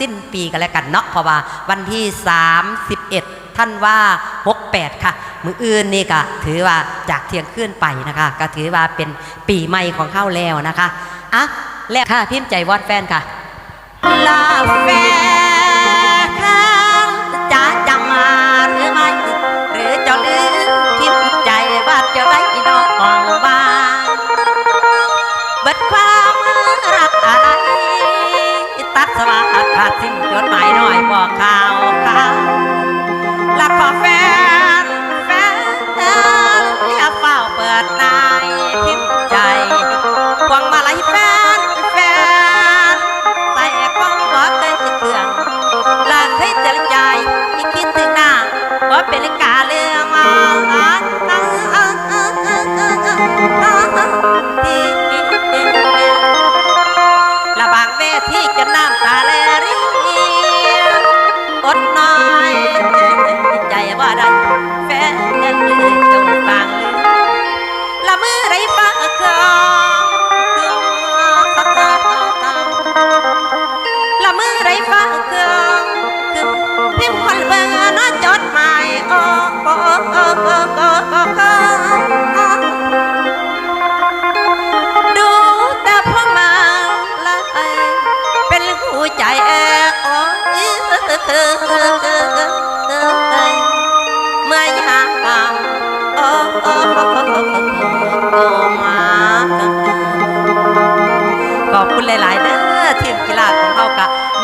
สิ้นปีกันแล้วกันเนาะเพราะว่าวันที่ 31 ท่านว่า 68 ค่ะ มืออื่นนี่ก็ถือว่าจากเที่ยงคืนไปนะคะ ก็ถือว่าเป็นปีใหม่ของเข้าแล้วนะคะอะแล้วค่ะพิมพ์ใจวอดแฟนค่ะลาแฟน ตัดสวาขาดสิ้นจดหมายหน่อยบอกข่าวข่าวลักขอแฟนแฟนอย่าเฝ้าเปิดนายพิมใจพวงมาลัยแฟนแฟนใส่กล้องบ่เคยเครื่องลาเคยเจริญใจอีคิดถึงหน้าว่าเป็นการ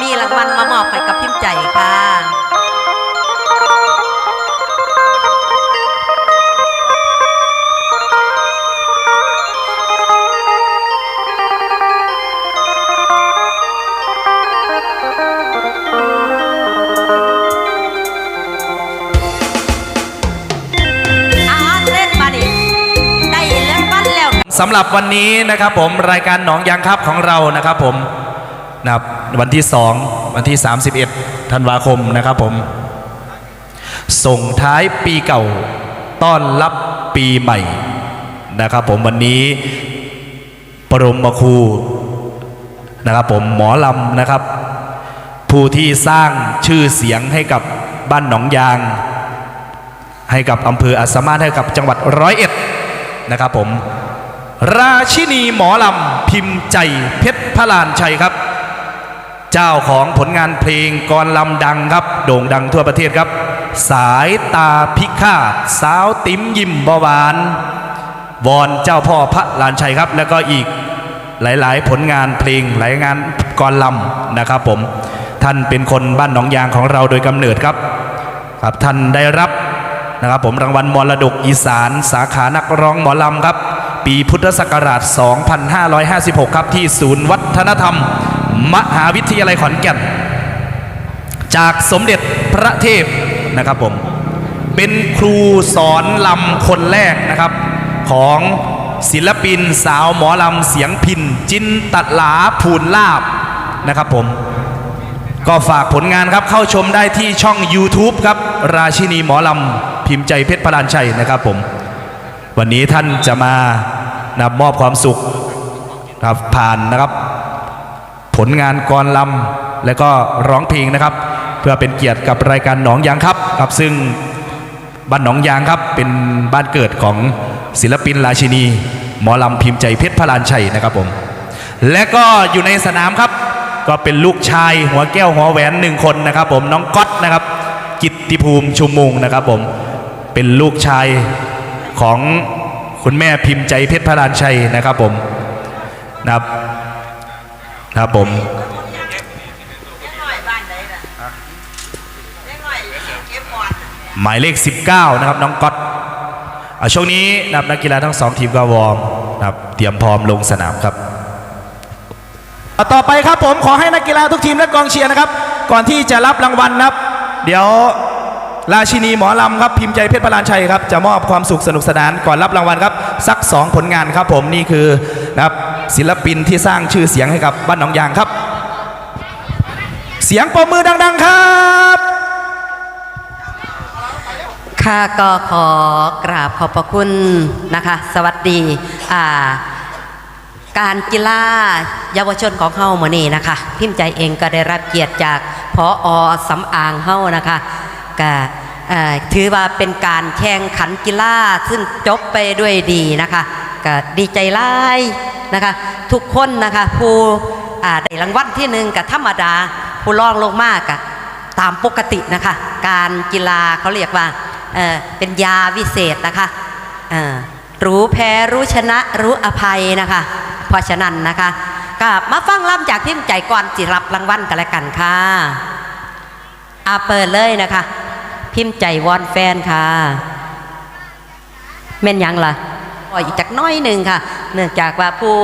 มีรางวัลมามอบให้กับพิมพ์ใจค่ะ อาหารเล่นมาดิได้แล้ววันแล้ว สำหรับวันนี้นะครับผมรายการหนองยางครับของเรานะครับผม นะครับวันที่ 2 วันที่ 31 ธันวาคมนะครับผม ส่งท้ายปีเก่าต้อนรับปีใหม่นะครับผมวันนี้ปรมครูนะครับผมหมอลำนะครับ ผู้ที่สร้างชื่อเสียงให้กับบ้านหนองยาง ให้กับอำเภออัสสามารถให้กับจังหวัดร้อยเอ็ดนะครับผมราชินีหมอลำพิมพ์ใจเพชรพระลานชัยครับ เจ้าของผลงานเพลงกรลำดังครับ โด่งดังทั่วประเทศครับ สายตาพิฆาตสาวติ๋มยิ้มบหวานวอนเจ้าพ่อพระลานชัยครับ แล้วก็อีกหลายๆ ผลงานเพลงหลายงานกรลำนะครับผมท่านเป็นคนบ้านหนองยางของเราโดยกำเนิดครับครับท่านได้รับนะครับผมรางวัลมรดกอีสาน สาขานักร้องหมอลำครับ ปีพุทธศักราช 2556 ครับที่ศูนย์วัฒนธรรม มหาวิทยาลัยขอนแก่น จากสมเด็จพระเทพนะครับผม เป็นครูสอนลำคนแรกนะครับ ของศิลปินสาวหมอลำเสียงพินจินตัดหลาภูนลาบนะครับผม ก็ฝากผลงานครับเข้าชมได้ที่ช่อง YouTube ครับ ราชินีหมอลำพิมพ์ใจเพชรพลานชัยนะครับผม วันนี้ท่านจะมานำมอบความสุขครับผ่านนะครับ ผลงานกรลำและก็ร้องเพลงนะครับ เพื่อเป็นเกียรติกับรายการหนองยางครับครับซึ่งบ้านหนองยางครับเป็นบ้านเกิดของศิลปินราชินี หมอลำพิมพ์ใจเพชรพลานชัยนะครับผม และก็อยู่ในสนามครับ ก็เป็นลูกชายหัวแก้วหัวแหวนหนึ่งคนนะครับ ผมน้องก๊อตนะครับ กิตติภูมิชุมมุงนะครับ ผมเป็นลูกชายของคุณแม่พิมพ์ใจเพชรพลานชัยนะครับผมนะครับ ครับผมหมายเลข 19 นะครับ น้องก๊อตอะช่วงนี้นะครับนักกีฬาทั้งสองทีมก็วอร์มนะครับเตรียมพร้อมลงสนามครับ ต่อไปครับผมขอให้นักกีฬาทุกทีมและกองเชียร์นะครับ ก่อนที่จะรับรางวัลนะครับ เดี๋ยวราชินีหมอลำครับพิมพ์ใจเพชรพลานชัยครับจะมอบความสุขสนุกสนานก่อนรับรางวัลครับสักสองผลงานครับผมนี่คือนะครับ ศิลปินที่สร้างชื่อเสียงให้กับบ้านหนองยางครับ เสียงปรบมือดัง ๆ ครับค่ะก็ขอกราบขอบพระคุณนะคะ สวัสดีอ่าการกีฬาเยาวชนของเฮาหมอนี่นะคะ พิมพ์ใจเองก็ได้รับเกียรติจากพออสำอางเฮานะคะก็ถือว่าเป็นการแข่งขันกีฬาซึ่งจบไปด้วยดีนะคะก็ดีใจหลาย นะคะ ทุกคนนะคะผู้ได้รางวัลที่หนึ่งกับธรรมดา ผู้รองลงมากะตามปกตินะคะ การกีฬาเขาเรียกว่าเเป็นยาวิเศษนะคะรู้แพ้รู้ชนะรู้อภัยนะคะ เพราะฉะนั้นนะคะก็มาฟังล่ำจากพิมใจก่อนจิรับรางวัลกันแล้วกันค่ะอาเปิดเลยนะคะ พิมพ์ใจวอนแฟนค่ะเม่นยังล่ะ ออีกจากน้อยหนึ่งค่ะ เนื่องจากว่าผู้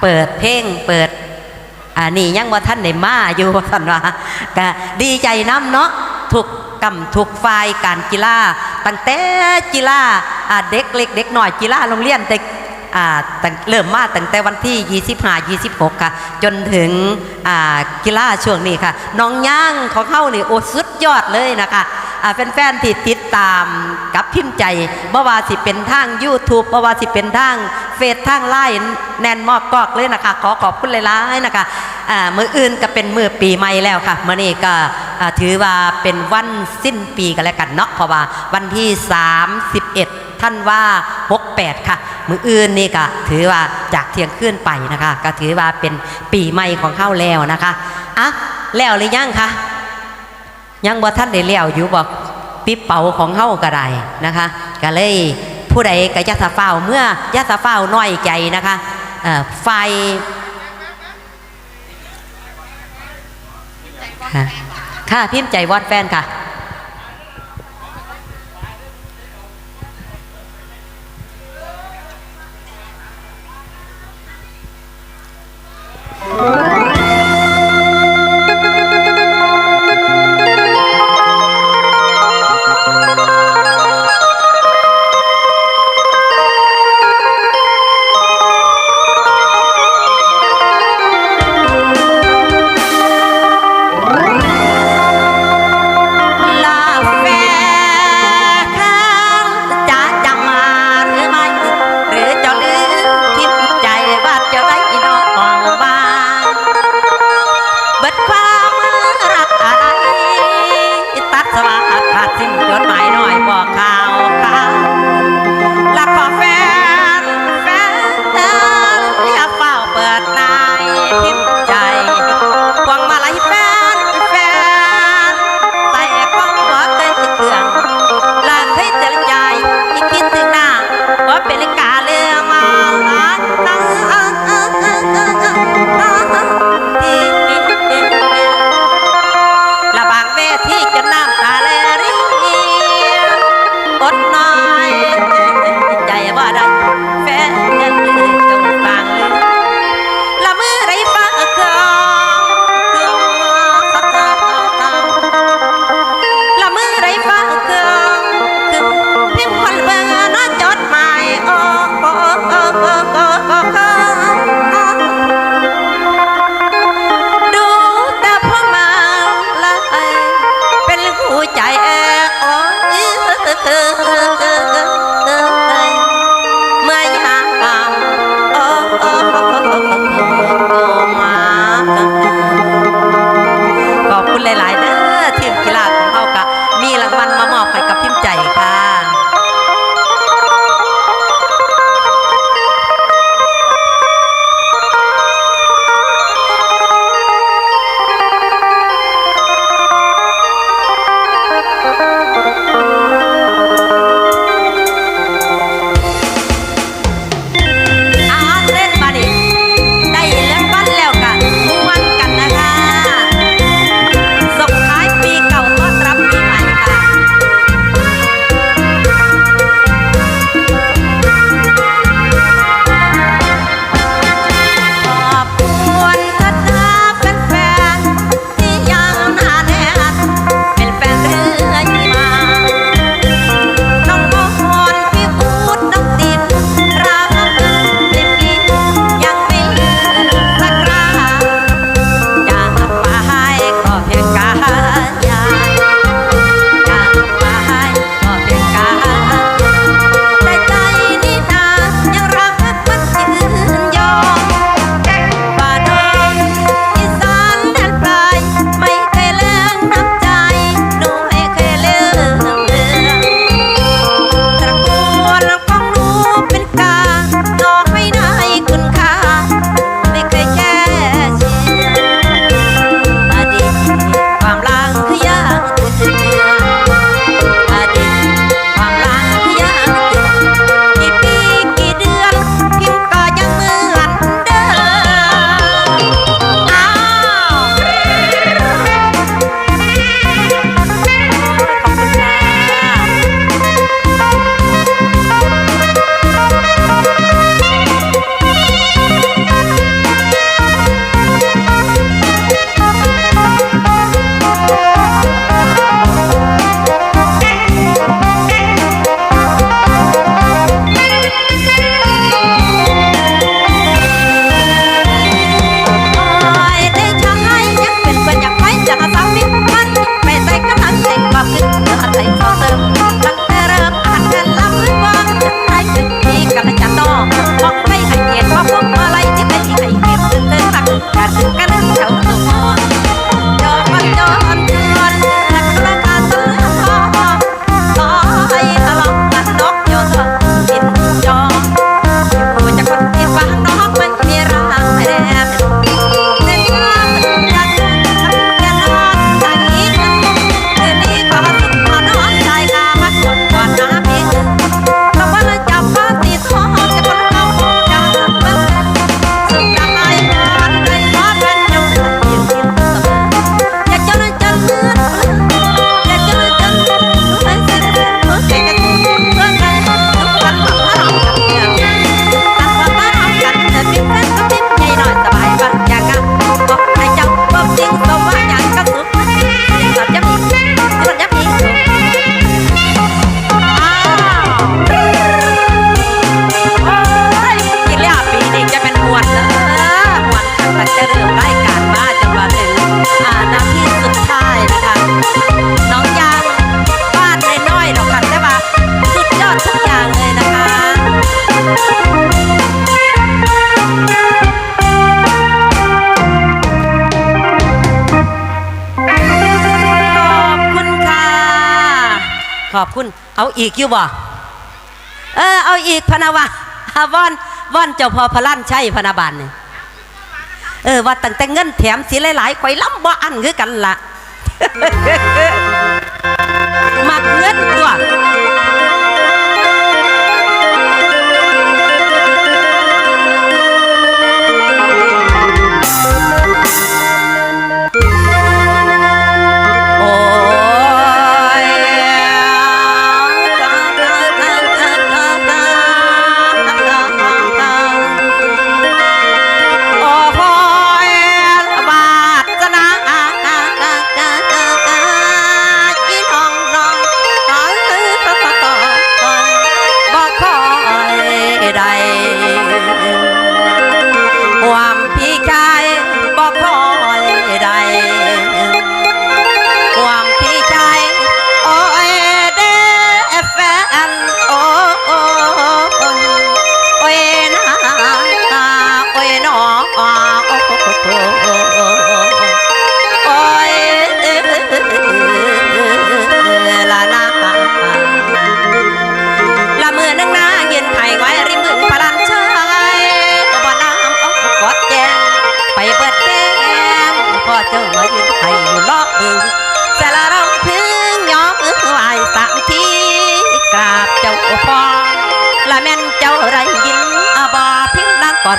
เปิดเพลงเปิดอ่านี่ยังว่าท่านในมาอยู่ท่านว่าก็ดีใจน้ำเนาะทุกกำทุกฝ่ายการกีฬาตั้งแต่กีฬาเด็กเล็กเด็กหน่อยกีฬาโรงเรียนแต่อ่าตั้งเริ่มมาตั้งแต่วันที่ 25 26 ค่ะ จนถึงกีฬาช่วงนี้ค่ะ น้องย่างของเข้านี่โอ้สุดยอดเลยนะคะ แฟนๆที่ติดตามกับพิมพ์ใจบ่ว่าสิเป็นทาง YouTube บ่ว่าสิเป็นทางเฟซทางไลน์แนนมอกกอกเลยนะคะ ขอขอบคุณหลายๆนะคะมืออื่นก็เป็นมือปีใหม่แล้วค่ะมื่อนี้ก็ถือว่าเป็นวันสิ้นปีกันแล้วกันเนาะเพราะว่าวันที่ 31ท่านว่า 68 ค่ะ มืออื่นนี่ก็ถือว่าจากเที่ยงคืนไปนะคะ ก็ถือว่าเป็นปีใหม่ของเข้าแล้วนะคะอะแล้วหรือยังคะ ยังบ่ท่านได้แล้วอยู่บอกปิบเป๋าของเฮาก็ได้นะคะก็เลยผู้ใดก็ยาสะเฝ้าเมื่อยาสะเฝ้าน้อยใจนะคะเอ่อไฟค่ะพิมพ์ใจวอดแฟนค่ะข อบคุณ เอาอีกยี่บ่เออเอาอีกพนาวะว่อนว่อนเจ้าพอพลันใช่พนาบานเนี่ยเออว่าตั้งแต่เงินแถมสีหลายๆข่อยล้ำบ่อันคือกันละมักเงินตัว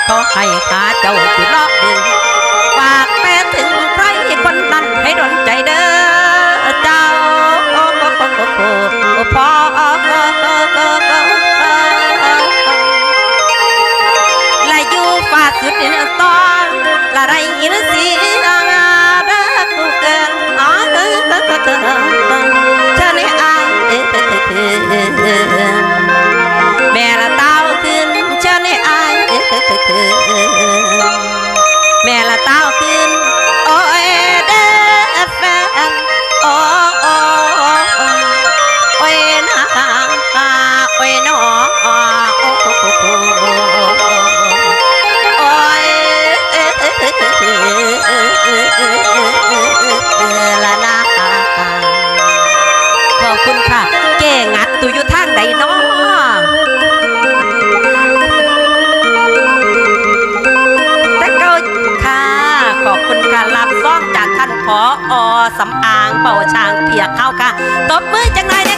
ขอให้ข้าเจ้าจุดรอบดึงฝากแม่ถึงใครคนนั้นให้ดนใจเด้อเจ้าพ่อและอยู่ฝากสุดนื้ตอนละไรอินสีรักเกินอ๋อเธอเธอเธอเธอเนี่ยอเธอะแม่ละเต้าขึ้น แม่ละเต้าขึ้นโอ้เอเดแฟนโอ้โอ้โอ้ยนาโอ้ยน้องโอ้ยละนาขอบคุณค่ะแก่งัดตุอยู่ทางใดน้อง ออสำอางเป่าช้างเปียกเข้าค่ะ ตบมือจังหน่ย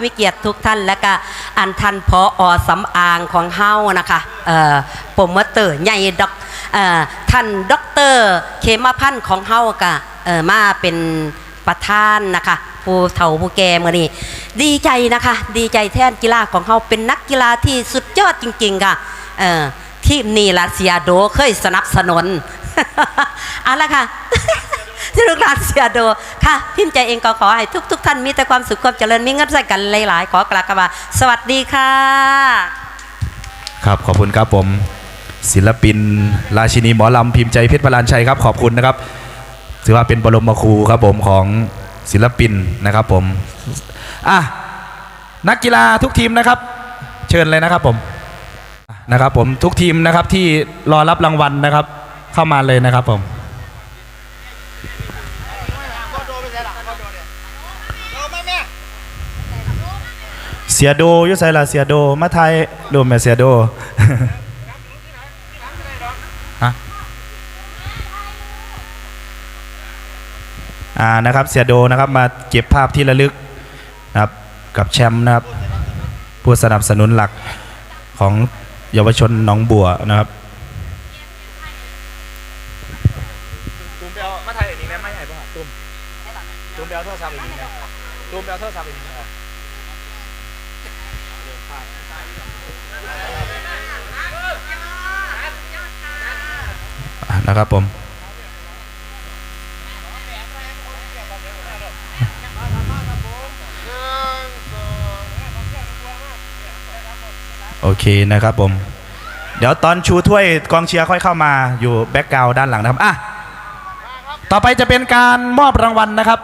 ผู้มีเกียรติทุกท่าน และก็อันท่านพออสำอางของเฮานะคะเอ่อโปรโมเตอร์ใหญ่ดอกอท่านด็อกเตอร์เคมาพันธ์ของเฮากะมาเป็นประธานนะคะผู้เฒ่าผู้แก่มื่อนี้ดีใจนะคะ ดีใจแทนกีฬาของเฮาเป็นนักกีฬาที่สุดยอดจริงๆค่ะทีมนี้ลาเซียโดเคยสนับสนุนเอาละค่ะ ที่ลูกหลานเสียโดค่ะ พิมพ์ใจเองก็ขอให้ทุกทุกท่านมีแต่ความสุขความเจริญมีเงินใส่กันหลายๆ ขอกลาวคำว่าสวัสดีค่ะ ครับขอบคุณครับผม ศิลปิน ราชินีหมอลำพิมพ์ใจเพชรพลานชัยครับขอบคุณนะครับถือว่าเป็นบรมครูครับผมของศิลปินนะครับผมอะนักกีฬาทุกทีมนะครับ เชิญเลยนะครับผมนะครับผมทุกทีมนะครับที่รอรับรางวัลนะครับ เข้ามาเลยนะครับผม สียโดยุไสล่ะเสียโดมาไทยดูแม่เสียโดอ่านะครับเสียโดนะครับมาเก็บภาพที่ระลึกนะครับกับแชมป์นะครับผู้สนับสนุนหลักของเยาวชนหนองบัวนะครับตูมไปเอามาไทยอันนี้แม่ไม่ใหญ่ป่ะตูมตูมไปเอาโทรศัพท์อันนี้แม่ตูมไปเอาโทรศัพท์อันนี้ นะครับผมโอเคนะครับผม เดี๋ยวตอนชูถ้วยกองเชียร์ค่อยเข้ามาอยู่แบ็กกราวด้านหลังนะครับอะต่อไปจะเป็นการมอบรางวัลนะครับ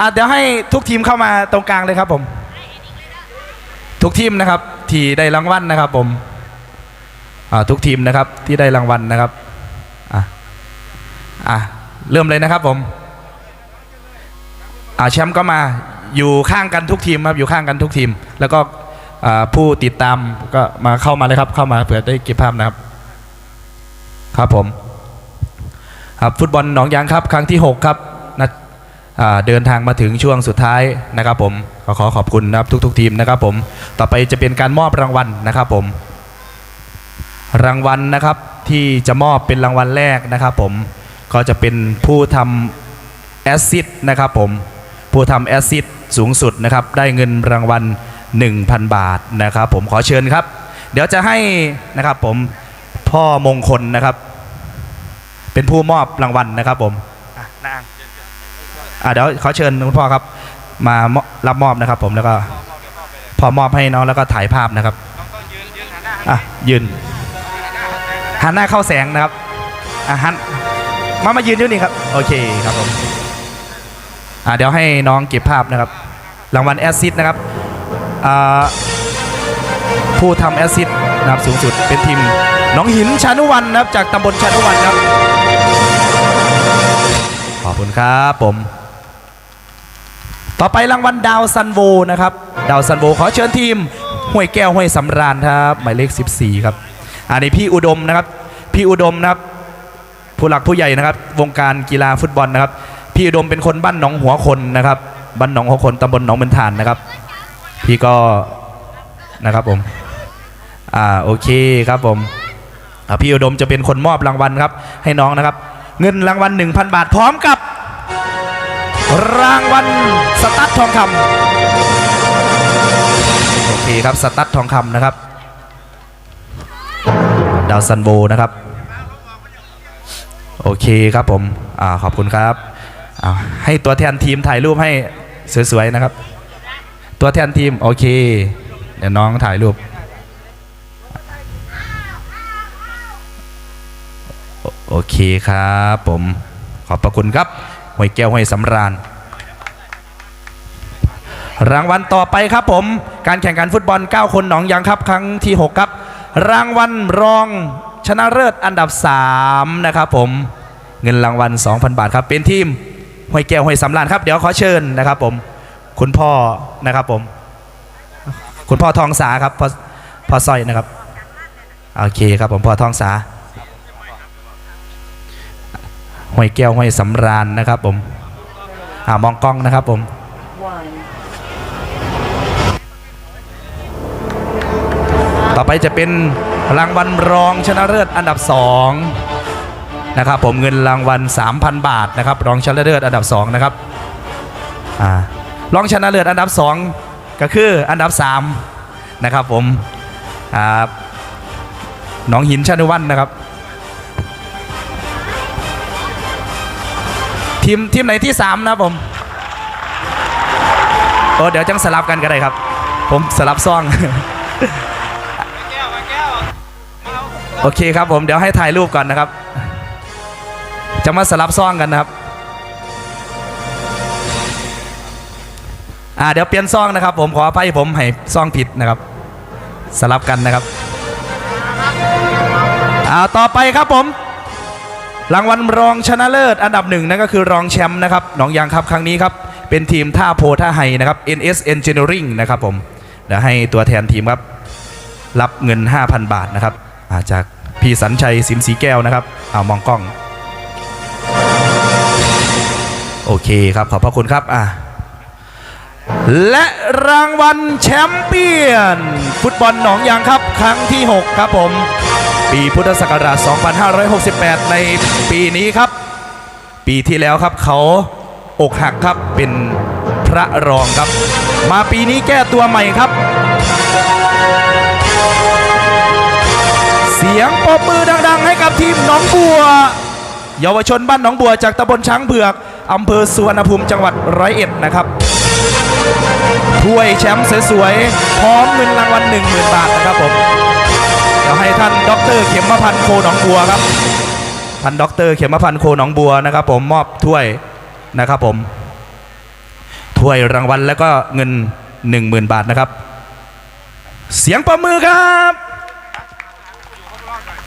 อะเดี๋ยวให้ทุกทีมเข้ามาตรงกลางเลยครับผม ทุกทีมนะครับที่ได้รางวัลนะครับผมอ่าทุกทีมนะครับที่ได้รางวัลนะครับ อะเริ่มเลยนะครับผมอ่าแชมป์ก็มาอยู่ข้างกันทุกทีมครับอยู่ข้างกันทุกทีม แล้วก็ผู้ติดตามก็มาเข้ามาเลยครับ เข้ามาเผื่อได้เก็บภาพนะครับ ครับผมครับฟุตบอลหนองยางครับ ครั้งที่ 6 ครับนัดเดินทางมาถึงช่วงสุดท้ายนะครับผมขอขอขอบคุณนะครับทุก ๆ ทีมนะครับผมต่อไปจะเป็นการมอบรางวัลนะครับผม รางวัลนะครับที่จะมอบเป็นรางวัลแรกนะครับผม ก็จะเป็นผู้ทำแอซิดนะครับผมผู้ทำแอซิดสูงสุดนะครับ ได้เงินรางวัล 1,000 บาทนะครับผมขอเชิญครับ เดี๋ยวจะให้นะครับผมพ่อมงคลนะครับ เป็นผู้มอบรางวัลนะครับผมอะนางอะเดี๋ยวขอเชิญคุณพ่อครับ มารับมอบนะครับผมแล้วก็พอมอบให้น้องแล้วก็ถ่ายภาพนะครับอะยืนหันหน้าเข้าแสงนะครับอะหัน มามายืนอยู่นี่ครับ โอเคครับผมอะเดี๋ยวให้น้องเก็บภาพนะครับ รางวัลแอซิดนะครับอ่าผู้ทำแอซิดนะครับสูงสุดเป็นทีมน้องหินชานุวันนะครับ จากตำบลชานุวันครับ ขอบคุณครับผม ต่อไปรางวัลดาวซันโวนะครับ ดาวซันโวขอเชิญทีมห้วยแก้วห้วยสำราญครับ หมายเลข 14 ครับ อันนี้พี่อุดมนะครับ พี่อุดมนะครับ ผู้หลักผู้ใหญ่นะครับ วงการกีฬาฟุตบอลนะครับ พี่อุดมเป็นคนบ้านหนองหัวคนนะครับบ้านหนองหัวคนตำบลหนองเบนทานนะครับ พี่ก็นะครับผมอ่าโอเคครับผมพี่อุดมจะเป็นคนมอบรางวัลครับ ให้น้องนะครับ เงินรางวัล1,000 บาทพร้อมกับ รางวัลสตั๊ดทองคำโอเคครับสตั๊ดทองคำนะครับ ดาวซันโบนะครับ โอเคครับผมอขอบคุณครับ ให้ตัวแทนทีมถ่ายรูปให้สวยๆนะครับ ตัวแทนทีมโอเค เดี๋ยวน้องถ่ายรูปโอโอเคครับผม ขอบพระคุณครับห้วยแก้วห้วยสำราญ รางวัลต่อไปครับผม การแข่งขันฟุตบอล 9 คนหนองยางครับ ครั้งที่ 6 ครับ รางวัลรอง ชนะเลิศอันดับ 3 นะครับผมเงินรางวัล 2,000 บาทครับ เป็นทีมห้วยแก้วห้วยสำรานครับ เดี๋ยวขอเชิญนะครับผมคุณพ่อนะครับผม คุณพ่อทองสาครับพ่อพ่อสร้อยนะครับโอเคครับผมพ่อทองสาห้วยแก้วห้วยสำรานนะครับผมอ่ามองกล้องนะครับผมต่อไปจะเป็น รางวัลรองชนะเลิศอันดับสองนะครับผมเงินรางวัล 3,000 บาทนะครับรองชนะเลิศอันดับสองนะครับอ่ารองชนะเลิศอันดับสองก็คืออันดับสามนะครับผมอ่าน้องหินชานุวันนะครับทีมทีมไหนที่ 3 นะครับผมโอ้เดี๋ยวจังสลับกันก็ได้ครับ ผมสลับซ่อง โอเคครับผมเดี๋ยวให้ถ่ายรูปก่อนนะครับ จะมาสลับซ่องกันนะครับอ่าเดี๋ยวเปลี่ยนซ่องนะครับ ผมขออภัยผมให้ซ่องผิดนะครับ สลับกันนะครับอ่าต่อไปครับผม รางวัลรองชนะเลิศอันดับหนึ่งนั่นก็คือรองแชมป์นะครับหนองยางครับครั้งนี้ครับ เป็นทีมท่าโพท่าไฮนะครับ NS Engineering นะครับผมเดี๋ยวให้ตัวแทนทีมครับ รับเงิน 5,000 บาทนะครับาจาก พี่สัญชัยสิมสีแก้วนะครับเอามองกล้อง โอเคครับขอบพระคุณครับอ่าและรางวัลแชมเปี้ยน ฟุตบอลหนองยางครับ ครั้งที่ 6 ครับผม ปีพุทธศักราช 2568 ในปีนี้ครับ ปีที่แล้วครับเขาอกหักครับเป็นพระรองครับ มาปีนี้แก้ตัวใหม่ครับ สียงปรบมือดัง ๆ ให้กับทีมหนองบัว เยาวชนบ้านหนองบัวจากตำบลช้างเผือกอำเภอสุวรรณภูมิจังหวัดร้อยเอ็ดนะครับถ้วยแชมป์สวยๆพร้อมเงินรางวัล10,000 บาทนะครับผมเดี๋ยวให้ท่านดรเข็มพันธ์โคหนองบัวครับท่านดรเข็มพันธ์โคหนองบัวนะครับ ผมมอบถ้วยนะครับผมถ้วยรางวัลแล้วก็เงิน 10,000 บาทนะครับ เสียงประมือครับ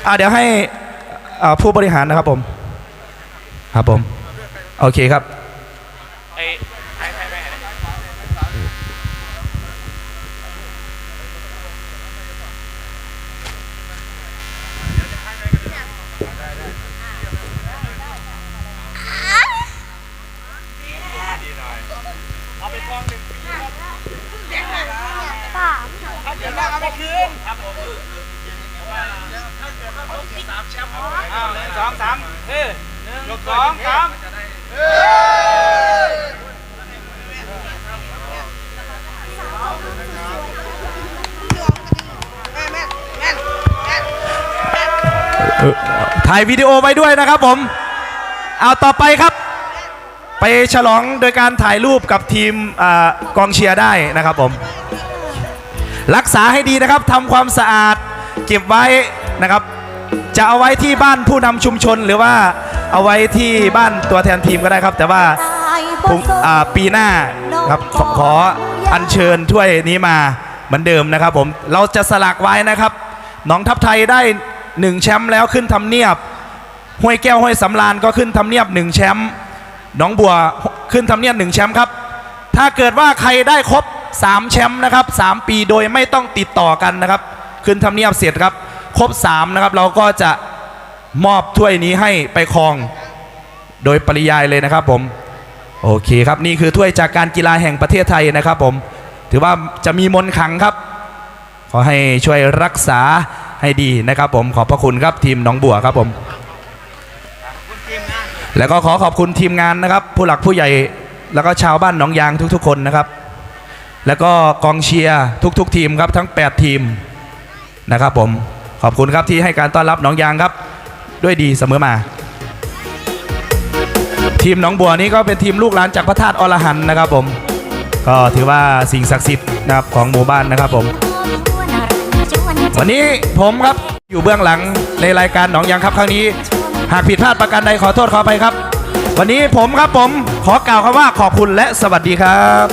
อ่าเดี๋ยวให้อ่าผู้บริหารนะครับผม ครับผม โอเคครับ ไอ้ไอ้ไอ้ไอ้ เอาเดี๋ยวมาเอาไปคืนครับผมเอาหนึ่งสองสามเฮ้ยหนึ่งสองสาม ถ่ายวิดีโอไว้ด้วยนะครับผมเอาต่อไปครับ ไปฉลองโดยการถ่ายรูปกับทีมอกองเชียร์ได้นะครับผม รักษาให้ดีนะครับทำความสะอาดเก็บไว้นะครับ จะเอาไว้ที่บ้านผู้นำชุมชนหรือว่าเอาไว้ที่บ้านตัวแทนทีมก็ได้ครับ แต่ว่าปีหน้าครับขอขออัญเชิญถ้วยนี้มาเหมือนเดิมนะครับผมเราจะสลักไว้นะครับน้องทัพไทยได้ หนึ่งแชมป์แล้วขึ้นทำเนียบ ห้วยแก้วห้วยสำราญก็ขึ้นทำเนียบหนึ่งแชมป์หน้องบัวขึ้นทำเนียบหนึ่งแชมป์ครับ ถ้าเกิดว่าใครได้ครบ3แชมป์นะครับ3ปีโดยไม่ต้องติดต่อกันนะครับ ขึ้นทำเนียบเสร็จครับ ครบ3นะครับ เราก็จะมอบถ้วยนี้ให้ไปครองโดยปริยายเลยนะครับผม โอเคครับนี่คือถ้วยจากการกีฬาแห่งประเทศไทยนะครับผม ถือว่าจะมีมนขังครับ ขอให้ช่วยรักษา ให้ดีนะครับผมขอบพระคุณครับทีมน้องบัวครับผม แล้วก็ขอขอบคุณทีมงานนะครับ ผู้หลักผู้ใหญ่แล้วก็ชาวบ้านหนองยางทุกๆ คนนะครับ แล้วก็กองเชียร์ทุก ๆ ทีมครับทั้ง 8 ทีมนะครับผมขอบคุณครับที่ให้การต้อนรับหนองยางครับ ด้วยดีเสมอมา ทีมหนองบัวนี้ก็เป็นทีมลูกหลานจากพระธาตุอรหันนะครับผมก็ถือว่าสิ่งศักดิ์สิทธิ์นะครับของหมู่บ้านนะครับผม วันนี้ผมครับอยู่เบื้องหลังในรายการหนองยางครับครั้งนี้ หากผิดพลาดประการใดขอโทษขออภัยครับ วันนี้ผมครับผมขอกล่าวคำว่าขอบคุณและสวัสดีครับ